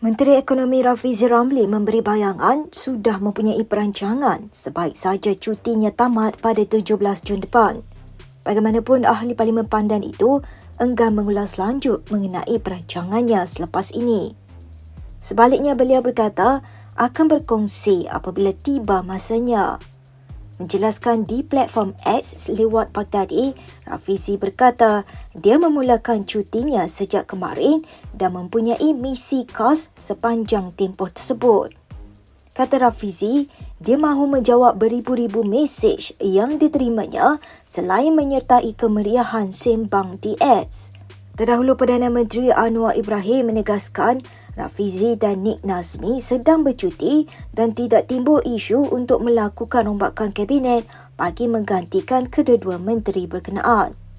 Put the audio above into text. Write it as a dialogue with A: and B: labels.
A: Menteri Ekonomi Rafizi Ramli memberi bayangan sudah mempunyai perancangan sebaik saja cutinya tamat pada 17 Jun depan. Bagaimanapun ahli Parlimen Pandan itu enggan mengulas lanjut mengenai perancangannya selepas ini. Sebaliknya beliau berkata akan berkongsi apabila tiba masanya. Menjelaskan di platform X lewat Baghdadi, Rafizi berkata dia memulakan cutinya sejak kemarin dan mempunyai misi khas sepanjang tempoh tersebut. Kata Rafizi, dia mahu menjawab beribu-ribu mesej yang diterimanya selain menyertai kemeriahan sembang DS. Terdahulu Perdana Menteri Anwar Ibrahim menegaskan Rafizi dan Nik Nazmi sedang bercuti dan tidak timbul isu untuk melakukan rombakan kabinet bagi menggantikan kedua-dua menteri berkenaan.